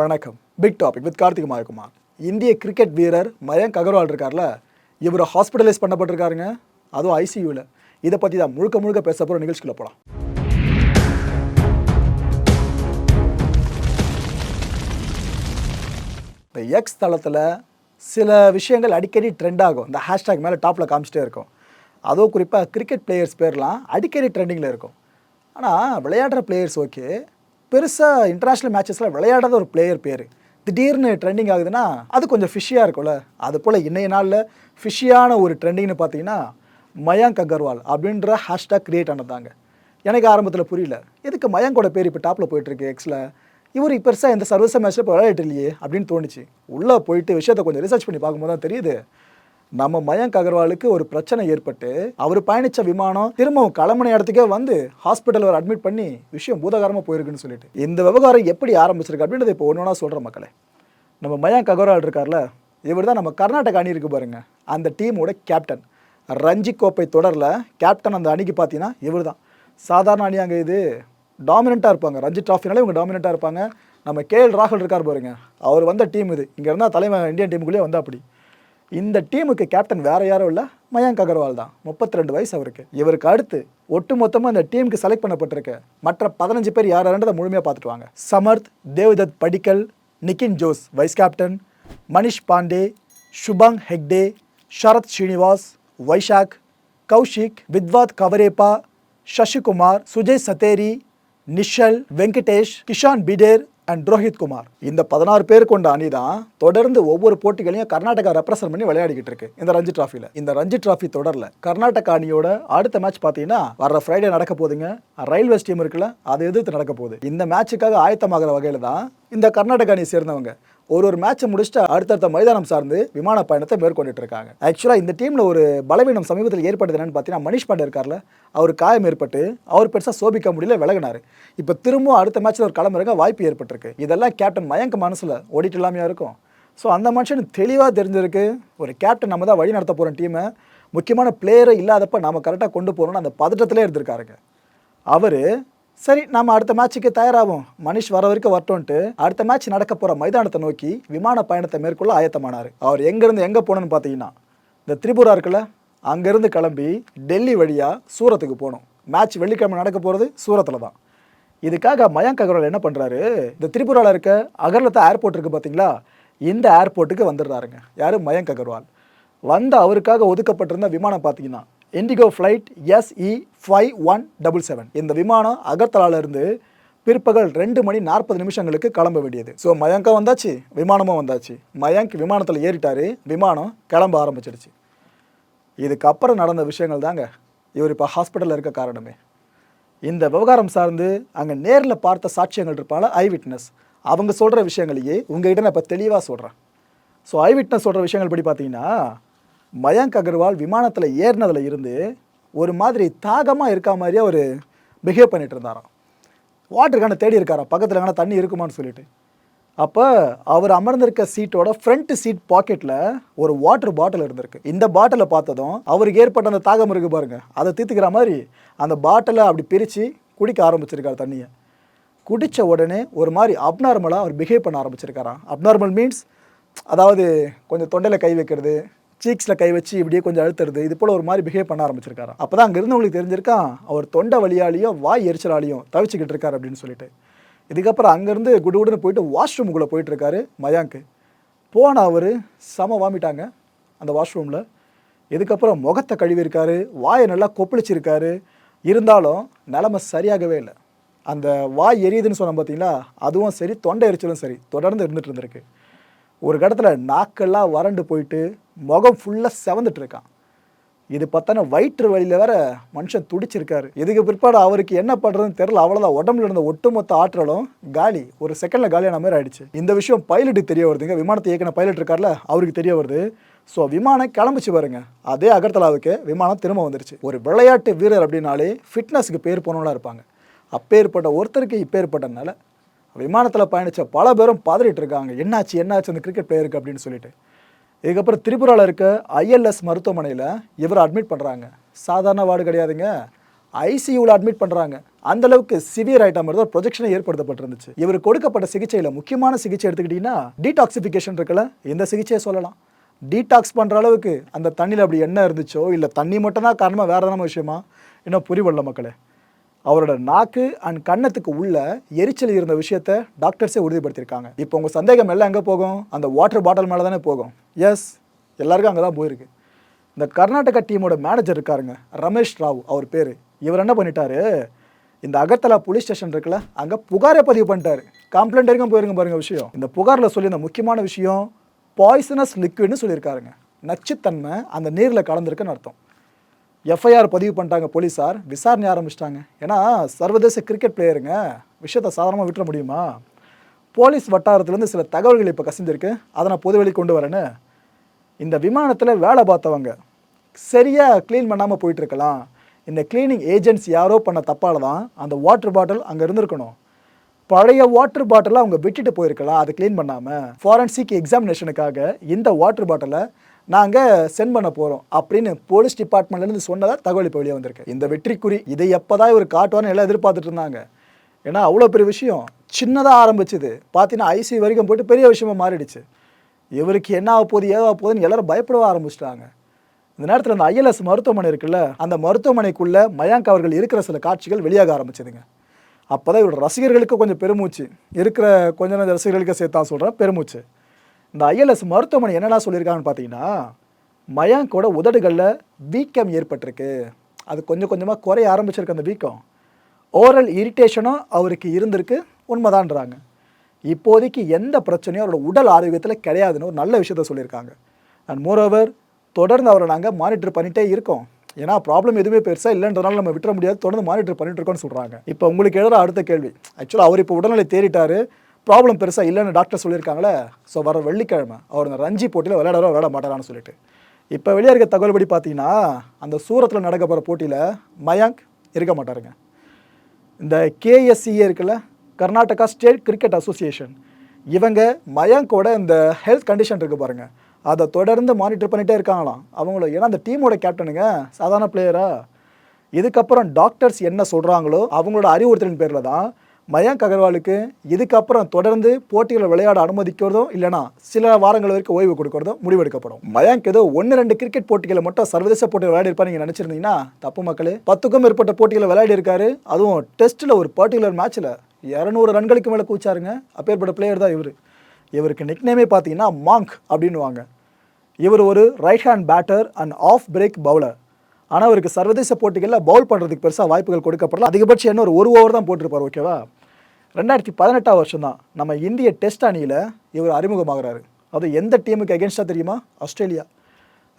வணக்கம். Big topic with Karthik Mayakumar. இந்திய cricket வீரர் மயங்க் அகர்வால் இருக்கார்ல இவர் ஹாஸ்பிட்டலைஸ் பண்ணப்பட்டிருக்காருங்க. அதுவும் ஐசியூவில் இதை பற்றி தான் முழுக்க முழுக்க பேச போகிற நிகழ்ச்சிக்குள்ள போகலாம் இந்த எக்ஸ் தளத்தில் சில விஷயங்கள் அடிக்கடி ட்ரெண்ட் ஆகும். இந்த ஹேஷ்டேக் மேலே டாப்பில் காமிச்சிட்டே இருக்கும். அதுவும் குறிப்பாக கிரிக்கெட் பிளேயர்ஸ் பேர்லாம் அடிக்கடி ட்ரெண்டிங்கில் இருக்கும். ஆனால் விளையாடுற பிளேயர்ஸ் ஓகே பெருசாக இன்டர்நேஷ்னல் மேட்சஸில் விளையாடாத ஒரு பிளேயர் பேர். திடீர்னு ட்ரெண்டிங் ஆகுதுன்னா அது கொஞ்சம் ஃபிஷியாக இருக்கும்ல. அது போல் இன்றைய நாளில் ஃபிஷியான ஒரு ட்ரெண்டிங்னு பார்த்தீங்கன்னா மயாங்க் அகர்வால் அப்படின்ற ஹேஷ்டாக் கிரியேட் ஆனதாங்க எனக்கு ஆரம்பத்தில் புரியல. எதுக்கு மயங்கோட பேர் இப்போ டாப்பில் போயிட்டுருக்கு எக்ஸில் இவர் பெருசாக எந்த சர்வீஸ் மேட்ச்சில் இப்போ விளையாட்டு இல்லையே அப்படின்னு தோணுச்சு. உள்ளே போயிட்டு விஷயத்தை கொஞ்சம் ரிசர்ச் பண்ணி பார்க்கும்போது தான் தெரியுது. நம்ம மயங்க் அகர்வாலுக்கு ஒரு பிரச்சனை ஏற்பட்டு அவர் பயணிச்ச விமானம் திரும்பவும் கிளம்புன இடத்துக்கே வந்து ஹாஸ்பிட்டல் அவர் அட்மிட் பண்ணி விஷயம் பூதகாரமாக போயிருக்குன்னு சொல்லிட்டு. இந்த விவகாரம் எப்படி ஆரம்பிச்சிருக்கு அப்படின்றத இப்போ ஒன்று ஒன்றா சொல்கிற மக்களே. நம்ம மயங்க் அகர்வால் இருக்கார்ல இவர் தான் நம்ம கர்நாடகா அணி இருக்கு பாருங்க. அந்த டீமோட கேப்டன் ரஞ்சி கோப்பை தொடரில் கேப்டன் அந்த அணிக்கு பார்த்தீங்கன்னா இவர் தான் சாதாரண அணி அங்கே இது டாமினண்ட்டாக இருப்பாங்க. ரஞ்சி ட்ராஃபினாலே இவங்க டாமினண்ட்டாக இருப்பாங்க. நம்ம கேஎல் ராகுல் இருக்கார் பாருங்க. அவர் வந்த டீம் இது. இங்கே இருந்தால் தலைமை இந்தியன் டீமுக்குள்ளேயே வந்தால் அப்படி. இந்த டீமுக்கு கேப்டன் வேற யாரும் இல்லை மயங்க் அகர்வால் தான். 32 வயசு அவருக்கு. இவருக்கு அடுத்து ஒட்டு மொத்தமாக இந்த டீமுக்கு செலக்ட் பண்ணப்பட்டிருக்க. மற்ற பதினஞ்சு பேர் யார் யாருன்றதை முழுமையாக பார்த்துட்டு வாங்க. சமர்த் தேவ்தத் படிக்கல் நிக்கின் ஜோஸ் வைஸ் கேப்டன் மனிஷ் பாண்டே சுபாங் ஹெக்டே ஷரத் ஸ்ரீனிவாஸ் வைஷாக் கௌஷிக் வித்வாத் கவரேப்பா சசிகுமார் சுஜய் சத்தேரி நிஷல் வெங்கடேஷ் கிஷான் பிடேர் அண்ட் ரோஹித் குமார் இந்த பதினாறு பேர் கொண்ட அணி தான் தொடர்ந்து ஒவ்வொரு போட்டிகளையும் கர்நாடகா ரெப்ரசன்ட் பண்ணி விளையாடிக்கிட்டு இருக்கு. இந்த ரஞ்சி டிராஃபில இந்த ரஞ்சி டிராஃபி தொடர்ல கர்நாடகா அணியோட அடுத்த மேட்ச் பார்த்தீங்கன்னா வர ஃப்ரைடே நடக்க போகுதுங்க. ரயில்வே டீம் இருக்குல்ல அதை எதிர்த்து நடக்க போகுது. இந்த மேட்சுக்காக ஆயத்தமாகிற வகையில தான் இந்த கர்நாடக அணியை சேர்ந்தவங்க. ஒரு ஒரு மேட்சை முடிச்சுட்டு அடுத்தடுத்த மைதானம் சார்ந்து விமான பயணத்தை மேற்கொண்டுட்டு இருக்காங்க. ஆக்சுவலாக இந்த டீமில் ஒரு பலவீனம் சமீபத்தில் ஏற்பட்டது என்னன்னு பார்த்தீங்கன்னா மனிஷ் பாண்டே இருக்கார்ல அவர் காயம் ஏற்பட்டு அவர் பெருசாக சோபிக்க முடியல விலகினார். இப்போ திரும்பவும் அடுத்த மேட்ச்சில் ஒரு களமிறங்க வாய்ப்பு ஏற்பட்டிருக்கு. இதெல்லாம் கேப்டன் மயங்க மனசில் ஓடிட்டு இல்லாமையாக இருக்கும். ஸோ அந்த மனுஷன் தெளிவாக தெரிஞ்சிருக்கு ஒரு கேப்டன் நம்ம தான் வழி நடத்த போகிற டீமை முக்கியமான பிளேயரே இல்லாதப்ப நாம் கரெக்டாக கொண்டு போகணும்னு அந்த பதட்டத்திலே இருந்திருக்காருங்க. அவர் சரி நம்ம அடுத்த மேட்ச்சுக்கு தயாராகும் மனிஷ் வர வரைக்கும் வரட்டோன்ட்டு அடுத்த மேட்ச் நடக்க போகிற மைதானத்தை நோக்கி விமான பயணத்தை மேற்கொள்ள ஆயத்தமானார். அவர் எங்கேருந்து எங்கே போகணும்னு பார்த்தீங்கன்னா இந்த திரிபுரா இருக்குல்ல அங்கேருந்து கிளம்பி டெல்லி வழியாக சூரத்துக்கு போகணும். மேட்ச் வெள்ளிக்கிழமை நடக்க போகிறது சூரத்தில் தான். இதுக்காக மயங்க் அகர்வால் என்ன பண்ணுறாரு இந்த திரிபுராவில் இருக்க அகர்லத்தா ஏர்போர்ட் இருக்குது பார்த்தீங்களா இந்த ஏர்போர்ட்டுக்கு வந்துடுறாருங்க. யார்? மயங்க் அகர்வால். வந்த அவருக்காக ஒதுக்கப்பட்டிருந்த விமானம் பார்த்தீங்கன்னா IndiGo flight SE five one double seven இந்த விமானம் அகர்தலால இருந்து பிற்பகல் ரெண்டு மணி நாற்பது நிமிஷங்களுக்கு கிளம்ப வேண்டியது. ஸோ மயங்கம் வந்தாச்சு விமானமும் வந்தாச்சு. மயங்க் விமானத்தில் ஏறிட்டாரு விமானம் கிளம்ப ஆரம்பிச்சிடுச்சு இதுக்கப்புறம் நடந்த விஷயங்கள் தாங்க. இவர் இப்போ ஹாஸ்பிட்டலில் இருக்க காரணமே. இந்த விவகாரம் சார்ந்து அங்கே நேரில் பார்த்த சாட்சியங்கள் இருப்பால ஐ விட்னஸ் அவங்க சொல்கிற விஷயங்களையே உங்ககிட்ட நான் இப்போ தெளிவாக சொல்கிறேன் ஸோ ஐ விட்னஸ் சொல்கிற விஷயங்கள் படி பார்த்தீங்கன்னா மயங்க் அகர்வால் விமானத்தில் ஏறினதில் இருந்து ஒரு மாதிரி தாகமாக இருக்க மாதிரியே அவர் பிஹேவ் பண்ணிட்டு இருந்தாராம். வாட்டருக்கான தேடி இருக்காராம் பக்கத்தில் எங்கன்னா தண்ணி இருக்குமான்னு சொல்லிட்டு. அப்போ அவர் அமர்ந்திருக்க சீட்டோட ஃப்ரண்ட் சீட் பாக்கெட்டில் ஒரு வாட்டர் பாட்டில் இருந்திருக்கு. இந்த பாட்டிலை பார்த்ததும் அவருக்கு ஏற்பட்ட அந்த தாகம் இருக்குது பாருங்கள் அதை தீர்த்துக்கிற மாதிரி அந்த பாட்டிலை அப்படி பிரித்து குடிக்க ஆரம்பிச்சிருக்காரு தண்ணியை. குடித்த உடனே ஒரு மாதிரி அப்நார்மலாக அவர் பிஹேவ் பண்ண ஆரம்பிச்சிருக்காராம். அப்நார்மல் மீன்ஸ் அதாவது கொஞ்சம் தொண்டையில் கை வைக்கிறது சீக்ஸில் கை வச்சு இப்படியே கொஞ்சம் அழுத்துறது இது போல் ஒரு மாதிரி பிஹேவ் பண்ண ஆரம்பிச்சிருக்காரு அப்போ தான் அங்கே இருந்தவங்களுக்கு தெரிஞ்சிருக்கான் அவர் தொண்டை வழியாலையும் வாய் எரிச்சலாலையும் தவிச்சுக்கிட்டு இருக்காரு அப்படின்னு சொல்லிட்டு. இதுக்கப்புறம் அங்கேருந்து குடுகுடுன்னு போயிட்டு வாஷ்ரூமுக்குள்ளே போயிட்டு இருக்காரு மயாங்க்கு போன அவர் செம வாமிட்டாங்க அந்த வாஷ்ரூமில் இதுக்கப்புறம் முகத்தை கழுவிருக்காரு வாயை நல்லா கொப்பளிச்சிருக்காரு. இருந்தாலும் நிலமை சரியாகவே இல்லை. அந்த வாய் எரியுதுன்னு சொன்னோம் பார்த்தீங்களா அதுவும் சரி தொண்டை எரிச்சலும் சரி தொடர்ந்து இருந்துகிட்டு இருந்திருக்கு. ஒரு கடத்தில் நாக்கெல்லாம் வறண்டு போயிட்டு முகம் ஃபுல்லாக செவந்துட்டு இருக்கான் இது பார்த்தானே வயிற்று வழியில் வேற மனுஷன் துடிச்சிருக்காரு. இதுக்கு பிற்பாடு அவருக்கு என்ன பண்ணுறதுன்னு தெரில அவ்வளோதான் உடம்புல இருந்த ஒட்டுமொத்த ஆற்றலும் காலி. ஒரு செகண்டில் காலியான மாதிரி ஆயிடுச்சு. இந்த விஷயம் பைலட்டுக்கு தெரிய வருதுங்க விமானத்தை இயக்கின பைலட் இருக்கார்ல அவருக்கு தெரிய வருது. ஸோ விமானம் கிளம்பிச்சு பாருங்க. அதே அகர்த்தலாவுக்கு விமானம் திரும்ப வந்துருச்சு. ஒரு விளையாட்டு வீரர் அப்படின்னாலே ஃபிட்னஸுக்கு பேர் போனவங்களாம் இருப்பாங்க. அப்பேற்பட்ட ஒருத்தருக்கு இப்பேற்பட்ட விமானத்தில் பயணித்த பல பேரும் பதறிட்டு இருக்காங்க. என்னாச்சு என்னாச்சு அந்த கிரிக்கெட் பிளேயருக்கு அப்படின்னு சொல்லிட்டு. இதுக்கப்புறம் திரிபுராவில் இருக்க ஐஎல்எஸ் மருத்துவமனையில் இவரை அட்மிட் பண்ணுறாங்க சாதாரண வார்டு கிடையாதுங்க. ஐசியூவில் அட்மிட் பண்ணுறாங்க அந்தளவுக்கு சிவியர் ஐட்டம் மாதிரி ஒரு ப்ரொஜெக்ஷனை ஏற்படுத்தப்பட்டிருந்துச்சு. இவர் கொடுக்கப்பட்ட சிகிச்சையில் முக்கியமான சிகிச்சை எடுத்துக்கிட்டிங்கன்னா டீடாக்சிஃபிகேஷன் இருக்குல்ல இந்த சிகிச்சையை சொல்லலாம். டீடாக்ஸ் பண்ணுற அளவுக்கு அந்த தண்ணியில் அப்படி என்ன இருந்துச்சோ இல்லை தண்ணி மட்டும் தான் காரணமாக வேறு எதனா விஷயமா? இன்னும் புரிவல்ல மக்களே. அவரோட நாக்கு அண்ட் கன்னத்துக்கு உள்ள எரிச்சல் இருந்த விஷயத்த டாக்டர்ஸே உறுதிப்படுத்தியிருக்காங்க. இப்போ உங்கள் சந்தேகம் எல்லாம் எங்கே போகும்? அந்த வாட்டர் பாட்டில் மேலே தானே போகும். எஸ் எல்லாருக்கும் அங்கே தான் போயிருக்கு இந்த கர்நாடகா டீமோட மேனேஜர் இருக்காருங்க ரமேஷ் ராவ் அவர் பேர். இவர் என்ன பண்ணிட்டாரு? இந்த அகர்த்தலா போலீஸ் ஸ்டேஷன் இருக்குல்ல அங்கே புகாரை பதிவு பண்ணிட்டாரு. கம்ப்ளைண்ட் வரைக்கும் போயிருங்க பாருங்க விஷயம். இந்த புகாரில் சொல்லி இந்த முக்கியமான விஷயம் பாய்சனஸ் லிக்விட்னு சொல்லியிருக்காருங்க. நச்சுத்தன்மை அந்த நீரில் கலந்துருக்குன்னு அர்த்தம். எஃப்ஐஆர் பதிவு பண்ணிட்டாங்க போலீஸார். விசாரணை ஆரம்பிச்சிட்டாங்க. ஏன்னா சர்வதேச கிரிக்கெட் பிளேயருங்க விஷயத்தை சாதாரணமாக விட்டுற முடியுமா? போலீஸ் வட்டாரத்துலேருந்து சில தகவல்கள் இப்போ கசிஞ்சிருக்கு அதை நான் பொதுவெளி கொண்டு வரேன்னு. இந்த விமானத்தில் வேலை பார்த்தவங்க சரியாக க்ளீன் பண்ணாமல் போயிட்டுருக்கலாம். இந்த க்ளீனிங் ஏஜென்ட்ஸ் யாரோ பண்ண தப்பால் தான் அந்த வாட்டர் பாட்டில் அங்கே இருந்திருக்கணும். பழைய வாட்டர் பாட்டிலை அவங்க விட்டுட்டு போயிருக்கலாம் அதை க்ளீன் பண்ணாமல் ஃபாரன்சிக் எக்ஸாமினேஷனுக்காக இந்த வாட்டர் பாட்டிலை நாங்கள் சென்ட் பண்ண போகிறோம் அப்படின்னு போலீஸ் டிபார்ட்மெண்ட்லேருந்து சொன்னதாக தகவல் இப்போ வெளியே வந்திருக்கு. இந்த வெற்றிக்குறி இதை எப்போ தான் இவர் காட்டுவான்னு எல்லாம் எதிர்பார்த்துட்டு இருந்தாங்க. ஏன்னா அவ்வளோ பெரிய விஷயம். சின்னதாக ஆரம்பிச்சுது. பார்த்தீங்கன்னா ஐசி வரைக்கும் போயிட்டு பெரிய விஷயமா மாறிடுச்சு. இவருக்கு என்ன ஆக போகுது ஏதாக போகுதுன்னு எல்லாரும் பயப்படவ ஆரம்பிச்சிட்டாங்க. இந்த நேரத்தில் அந்த ஐஎல்எஸ் மருத்துவமனை இருக்குல்ல அந்த மருத்துவமனைக்குள்ளே மயாங்க் அவர்கள் இருக்கிற சில காட்சிகள் வெளியாக ஆரம்பிச்சதுங்க. அப்போ தான் இவரோட ரசிகர்களுக்கு கொஞ்சம் பெருமூச்சு. இருக்கிற கொஞ்ச நேரம் ரசிகர்களுக்கு சேர்த்தா சொல்கிறேன் பெருமூச்சு. இந்த ஐஎல்எஸ் மருத்துவமனை என்னெல்லாம் சொல்லியிருக்காங்கன்னு பார்த்தீங்கன்னா மயாங்கோட உதடுகளில் வீக்கம் ஏற்பட்டிருக்கு. அது கொஞ்சம் கொஞ்சமாக குறைய ஆரம்பிச்சிருக்கு அந்த வீக்கம். ஓரல் இரிட்டேஷனும் அவருக்கு இருந்திருக்கு உண்மைதான்றாங்க. இப்போதைக்கு எந்த பிரச்சனையும் அவரோட உடல் ஆரோக்கியத்தில் கிடையாதுன்னு ஒரு நல்ல விஷயத்த சொல்லியிருக்காங்க. அண்ட் மோரோவர் தொடர்ந்து அவரை நாங்கள் மானிட்டர் பண்ணிகிட்டே இருக்கோம். ஏன்னா ப்ராப்ளம் எதுவுமே பெருசாக இல்லைன்றதுனால நம்ம விட்டுற முடியாது தொடர்ந்து மானிட்டர் பண்ணிட்டு இருக்கோம்னு சொல்கிறாங்க இப்போ உங்களுக்கு எழுதுற அடுத்த கேள்வி. ஆக்சுவலாக அவர் இப்போ உடல்நிலை தேறிட்டாரு. ப்ராப்ளம் பெருசாக இல்லைன்னு டாக்டர் சொல்லியிருக்காங்களே. ஸோ வர வெள்ளிக்கிழமை அவர் இந்த ரஞ்சி போட்டியில் விளையாடவோ விளையாட மாட்டாரான்னு சொல்லிட்டு. இப்போ வெளியே இருக்க தகவல்படி பார்த்தீங்கன்னா அந்த சூரத்தில் நடக்க போகிற போட்டியில் மயாங்க் இருக்க மாட்டாருங்க. இந்த கேஎஸ்சிஏ இருக்குல்ல கர்நாடகா ஸ்டேட் கிரிக்கெட் அசோசியேஷன் இவங்க மயாங்கோட இந்த ஹெல்த் கண்டிஷன் இருக்குது பாருங்கள் அதை தொடர்ந்து மானிட்டர் பண்ணிகிட்டே இருக்காங்களாம். அவங்கள ஏன்னா அந்த டீமோட கேப்டனுங்க சாதாரண பிளேயரா இதுக்கப்புறம் டாக்டர்ஸ் என்ன சொல்கிறாங்களோ அவங்களோட அறிவுறுத்தலின் பேரில் தான் மயங்க் அகர்வாலுக்கு இதுக்கப்புறம் தொடர்ந்து போட்டிகளை விளையாட அனுமதிக்கிறதோ இல்லைனா சில வாரங்கள் வரைக்கும் ஓய்வு கொடுக்கறதோ முடிவெடுக்கப்படும். மயங்க் ஏதோ ஒன்று ரெண்டு கிரிக்கெட் போட்டிகளை மட்டும் சர்வதேச போட்டிகள் விளையாடி நீங்கள் நினச்சிருந்தீங்கன்னா தப்பு மக்களே. பத்துக்கும் மேற்பட்ட போட்டிகளை விளையாடி இருக்காரு. அதுவும் டெஸ்ட்டில் ஒரு பர்டிகுலர் மேட்ச்சில் இரநூறு ரன்களுக்கு மேலே கூச்சாருங்க அப்பேற்பட்ட பிளேயர் தான் இவர். இவருக்கு நிக்னேமே பார்த்தீங்கன்னா மாங்க் அப்படின்னுவாங்க. இவர் ஒரு right hand batter and off break bowler ஆனால் அவருக்கு சர்வதேச போட்டிகளில் பவுல் பண்ணுறதுக்கு பெருசாக வாய்ப்புகள் கொடுக்கப்படல. அதிகபட்சம் என்ன ஒரு ஒரு ஓவர் தான் போட்டிருப்பார் ஓகேவா ரெண்டாயிரத்தி பதினெட்டாம் வருஷம் தான் நம்ம இந்திய டெஸ்ட் அணியில் இவர் அறிமுகமாகிறாரு. அது எந்த டீமுக்கு அகேன்ஸ்டாக தெரியுமா? ஆஸ்திரேலியா.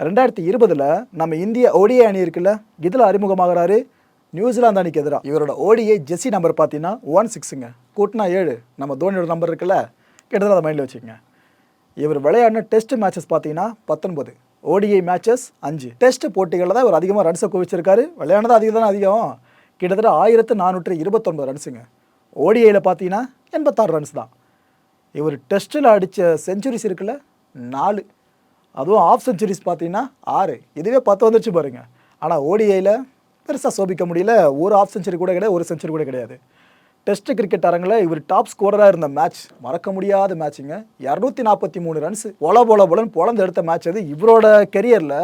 ரெண்டாயிரத்தி இருபதில் நம்ம இந்திய ஓடிஐ அணி இருக்குல்ல இதில் அறிமுகமாகிறாரு. நியூசிலாந்து அணிக்கு எதிராக இவரோட ஓடிஐ ஜெஸ்ஸி நம்பர் பார்த்தீங்கன்னா ஒன் சிக்ஸுங்க கூட்டினா ஏழு. நம்ம தோனியோட நம்பர் இருக்குல்ல கிட்டத்தட்ட அதை மைண்டில் வச்சுக்கோங்க. இவர் விளையாடின டெஸ்ட் மேட்சஸ் பார்த்தீங்கன்னா பத்தொன்பது. ஓடிஐ மேட்சஸ் அஞ்சு. டெஸ்ட் போட்டிகளில் தான் இவர் அதிகமாக ரன்ஸை குவிச்சிருக்காரு. விளையாண்டது அதிகம் தானே அதிகம். கிட்டத்தட்ட ஆயிரத்து நானூற்று இருபத்தொன்பது ரன்ஸுங்க ஓடிஐயில் பார்த்தீங்கன்னா எண்பத்தாறு ரன்ஸ் தான். இவர் டெஸ்ட்டில் அடித்த செஞ்சுரிஸ் இருக்குல்ல? நாலு. அதுவும் ஆஃப் செஞ்சுரிஸ் பார்த்தீங்கன்னா ஆறு. இதுவே பத்து வந்துருச்சு பாருங்கள் ஆனால் ஓடிஐயில் பெருசாக சோபிக்க முடியல. ஒரு ஆஃப் செஞ்சுரி கூட கிடையாது ஒரு செஞ்சுரி கூட கிடையாது. டெஸ்ட் கிரிக்கெட் அரங்கில் இவர் டாப் ஸ்கோரராக இருந்த மேட்ச் மறக்க முடியாத மேட்சுங்க இரநூத்தி நாற்பத்தி மூணு ரன்ஸ் ஒல போல போலன்னு பொழந்து எடுத்த மேட்ச் அது. இவரோட கெரியரில்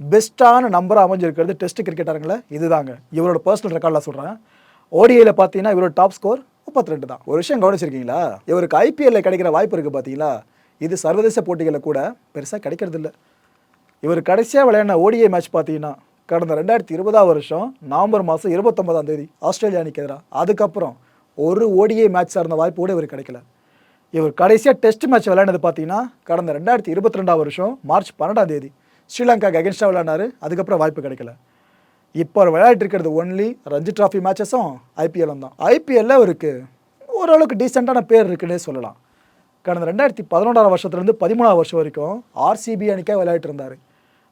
பெஸ்ட்டான நம்பராக அமைஞ்சிருக்கிறது டெஸ்ட் கிரிக்கெட் அரங்கில் இதுதாங்க. இவரோட பர்சனல் ரெக்கார்டில் சொல்கிறேன் ஓடிஐயில் பார்த்தீங்கன்னா இவரோட டாப் ஸ்கோர் முப்பத்தி ரெண்டு தான். ஒரு விஷயம் கவனிச்சிருக்கீங்களா? இவருக்கு ஐபிஎல்ல கிடைக்கிற வாய்ப்பு இருக்குது பார்த்தீங்களா இது சர்வதேச போட்டிகளில் கூட பெருசாக கிடைக்கிறது இல்லை. இவர் கடைசியாக விளையாடின ஓடிஐ மேட்ச் பார்த்தீங்கன்னா கடந்த ரெண்டாயிரத்தி இருபதாம் வருஷம் நவம்பர் மாதம் இருபத்தொம்பதாம் தேதி ஆஸ்திரேலியா அணிக்கு எதிராக அதுக்கப்புறம் ஒரு ஓடிஐ மேட்ச் சார்ந்த வாய்ப்பு கூட இவர் கிடைக்கல. இவர் கடைசியாக டெஸ்ட் மேட்ச் விளையாண்டது பார்த்தீங்கன்னா கடந்த ரெண்டாயிரத்தி இருபத்தி ரெண்டாம் வருஷம் மார்ச் பன்னெண்டாம் தேதி ஸ்ரீலங்காக்கு அகேன்ஸ்டாக விளையாடினார். அதுக்கப்புறம் வாய்ப்பு கிடைக்கல. இப்போ அவர் இருக்கிறது ஒன்லி ரஞ்சி ட்ராஃபி மேட்சஸும் ஐபிஎல்லும் தான். ஐபிஎல்ல அவருக்கு ஓரளவுக்கு டீசெண்டான பேர் இருக்குன்னே சொல்லலாம். கடந்த ரெண்டாயிரத்தி பதினொன்றாம் வருஷத்துலேருந்து பதிமூணாம் வருஷம் வரைக்கும் ஆர்சிபி அணிக்காக விளையாடிட்டு இருந்தார்.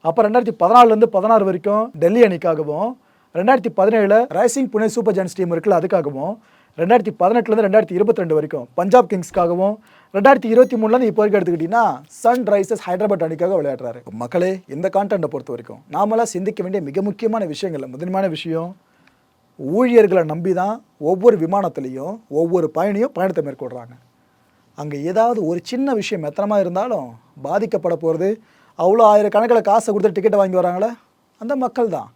அப்போ ரெண்டாயிரத்தி பதினாலுலேருந்து பதினாறு வரைக்கும் டெல்லி அணிக்காகவும் ரெண்டாயிரத்தி பதினேழில் rising Pune super giants team இருக்குல்ல அதுக்காகவும் ரெண்டாயிரத்தி பதினெட்டுலேருந்து ரெண்டாயிரத்தி இருபத்தி ரெண்டு வரைக்கும் பஞ்சாப் கிங்ஸ்க்காகவும் ரெண்டாயிரத்தி இருபத்தி மூணுலேருந்து இப்போ வரைக்கும் எடுத்துக்கிட்டிங்கன்னா சன் ரைசர்ஸ் ஹைதராபாத் அணிக்காக விளையாடுறாரு. மக்களே இந்த கான்டென்ட்டை பொறுத்த வரைக்கும் நாமெல்லாம் சிந்திக்க வேண்டிய மிக முக்கியமான விஷயங்கள் முதன்மையான விஷயம் ஊழியர்களை நம்பி தான் ஒவ்வொரு விமானத்துலேயும் ஒவ்வொரு பயணியும் பயணத்தை மேற்கொள்கிறாங்க அங்கே ஏதாவது ஒரு சின்ன விஷயம் எத்தனமாக இருந்தாலும் பாதிக்கப்பட போகிறது அவ்வளோ ஆயிரக்கணக்கில் காசை கொடுத்து டிக்கெட்டை வாங்கி வராங்களே அந்த மக்கள் தான்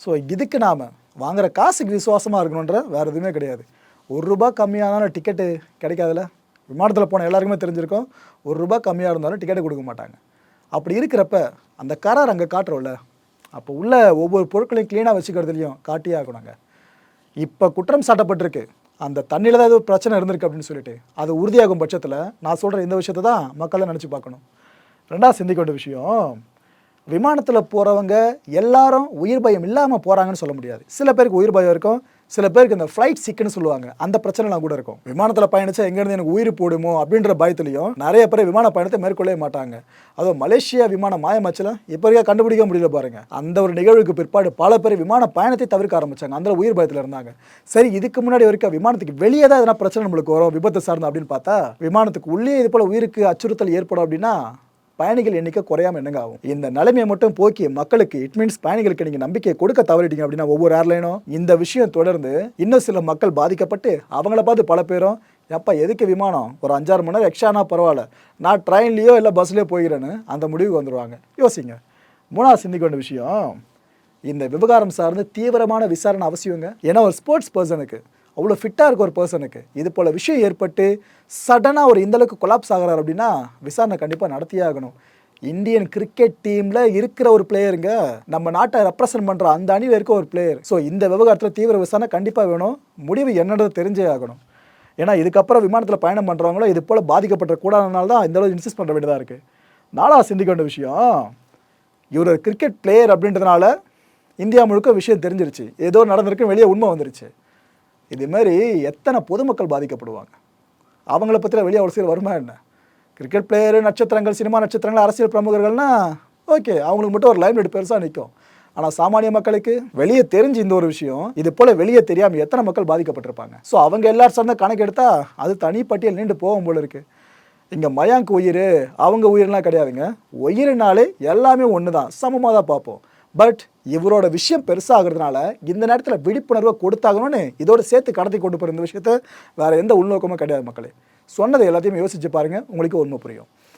ஸோ இதுக்கு நாம் வாங்குகிற காசுக்கு விசுவாசமாக இருக்கணுன்ற வேறு எதுவுமே கிடையாது. ஒரு ரூபா கம்மியானாலும் டிக்கெட்டு கிடைக்காதுல்ல விமானத்தில் போன எல்லாருக்குமே தெரிஞ்சிருக்கோம். ஒரு ரூபா கம்மியாக இருந்தாலும் டிக்கெட்டை கொடுக்க மாட்டாங்க. அப்படி இருக்கிறப்ப அந்த கரார் அங்கே காட்டுறோம்ல அப்போ உள்ள ஒவ்வொரு பொருட்களையும் க்ளீனாக வச்சுக்கிறதுலையும் காட்டியே ஆகணுங்க. இப்போ குற்றம் சாட்டப்பட்டிருக்கு. அந்த தண்ணியில் தான் ஏதோ பிரச்சனை இருந்திருக்கு அப்படின்னு சொல்லிட்டு. அது உறுதியாகும் பட்சத்தில் நான் சொல்கிற இந்த விஷயத்தை தான் மக்களை நினச்சி பார்க்கணும். ரெண்டாவது சிந்திக்க வேண்டிய விஷயம் விமானத்தில் போகிறவங்க எல்லாரும் உயிர் பயம் இல்லாமல் போகிறாங்கன்னு சொல்ல முடியாது. சில பேருக்கு உயிர் பயம் இருக்கும் சில பேருக்கு இந்த ஃப்ளைட் சிக்குன்னு சொல்லுவாங்க. அந்த பிரச்சனைலாம் கூட இருக்கும். விமானத்தில் பயணிச்சா எங்கேருந்து எனக்கு உயிர் போடுமோ அப்படின்ற பயத்துலையும் நிறைய பேர் விமான பயணத்தை மேற்கொள்ளவே மாட்டாங்க. அதுவும் மலேசியா விமானம் மாயமாச்சுல இப்போ வரைக்கும் கண்டுபிடிக்க முடியல பாருங்க. அந்த ஒரு நிகழ்வுக்கு பிற்பாடு பல பேர் விமான பயணத்தை தவிர்க்க ஆரம்பிச்சாங்க. அந்த உயிர் பயத்தில் இருந்தாங்க. சரி இதுக்கு முன்னாடி வரைக்கும் விமானத்துக்கு வெளியே தான் எதனா பிரச்சனை நம்மளுக்கு வரும் விபத்து சார்ந்த அப்படின்னு பார்த்தா விமானத்துக்கு உள்ளே இது போல உயிருக்கு அச்சுறுத்தல் ஏற்படும் அப்படின்னா பயணிகள் எண்ணிக்கை குறையாம என்னங்க ஆகும்? இந்த நிலைமையை மட்டும் போக்கி மக்களுக்கு இட் மீன்ஸ் பயணிகளுக்கு நீங்கள் நம்பிக்கை கொடுக்க தவறிட்டீங்க அப்படின்னா ஒவ்வொரு ஏர்லைனும் இந்த விஷயம் தொடர்ந்து இன்னும் சில மக்கள் பாதிக்கப்பட்டு அவங்கள பார்த்து பல பேரும் எப்பா எதுக்கு விமானம்? ஒரு அஞ்சாறு மணி நேரம் எக்ஸ்ட்ரானா பரவாயில்ல. நான் ட்ரெயின்லேயோ இல்லை பஸ்லேயோ போகிறேன்னு அந்த முடிவுக்கு வந்துடுவாங்க யோசிங்க. மூணாவது சிந்திக்க வேண்டிய விஷயம் இந்த விவகாரம் சார்ந்து தீவிரமான விசாரணை அவசியங்க. ஏன்னா ஒரு ஸ்போர்ட்ஸ் பர்சனுக்கு அவ்வளோ ஃபிட்டாக இருக்க ஒரு பர்சனுக்கு இது போல் விஷயம் ஏற்பட்டு சடனாக ஒரு இந்தளவுக்கு கொலாப்ஸ் ஆகிறார் அப்படின்னா விசாரணை கண்டிப்பாக நடத்தியே ஆகணும். இந்தியன் கிரிக்கெட் டீமில் இருக்கிற ஒரு பிளேயருங்க நம்ம நாட்டை ரெப்ரசன்ட் பண்ணுற அந்த அணியில் இருக்க ஒரு பிளேயர் ஸோ இந்த விவகாரத்தில் தீவிர விசாரணை கண்டிப்பாக வேணும். முடிவு என்னன்றது தெரிஞ்சே ஆகணும். ஏன்னா இதுக்கப்புறம் விமானத்தில் பயணம் பண்ணுறவங்களோ இது போல் பாதிக்கப்பட்ட கூடாதனால தான் இந்தளவு இன்சிஸ்ட் பண்ண வேண்டியதாக இருக்குது நாளாக சிந்திக்க வேண்டிய விஷயம் இவர் ஒரு கிரிக்கெட் பிளேயர் அப்படின்றதுனால இந்தியா முழுக்க விஷயம் தெரிஞ்சிருச்சு. ஏதோ நடந்திருக்கு வெளியே உண்மை வந்துருச்சு. இது மாதிரி எத்தனை பொதுமக்கள் பாதிக்கப்படுவாங்க? அவங்கள பற்றின வெளியே ஒரு வருமா என்ன? கிரிக்கெட் பிளேயரு நட்சத்திரங்கள் சினிமா நட்சத்திரங்கள் அரசியல் பிரமுகர்கள்னா ஓகே அவங்களுக்கு மட்டும் ஒரு லைம் பெருசாக நிற்கும் ஆனால் சாமானிய மக்களுக்கு வெளியே தெரிஞ்சு இந்த ஒரு விஷயம் இது போல் வெளியே தெரியாமல் எத்தனை மக்கள் பாதிக்கப்பட்டிருப்பாங்க? ஸோ அவங்க எல்லாரும் சார்ந்த கணக்கு எடுத்தால் அது தனிப்பட்டியல் நீண்டு போகும் போல இருக்குது இங்கே மயாங்க் உயிர் அவங்க உயிர்லாம் கிடையாதுங்க. உயிர்னாலே எல்லாமே ஒன்று தான் சமமாக தான் பார்ப்போம். பட் இவரோட விஷயம் பெருசாகிறதுனால இந்த நேரத்தில் விழிப்புணர்வை கொடுத்தாகணும்னு இதோட சேர்த்து கடத்தி கொண்டு போகிற இந்த விஷயத்த வேற எந்த உள்நோக்கமும் கிடையாது மக்களே. சொன்னதை எல்லாத்தையுமே யோசிச்சு பாருங்க. உங்களுக்கு உண்மை புரியும்.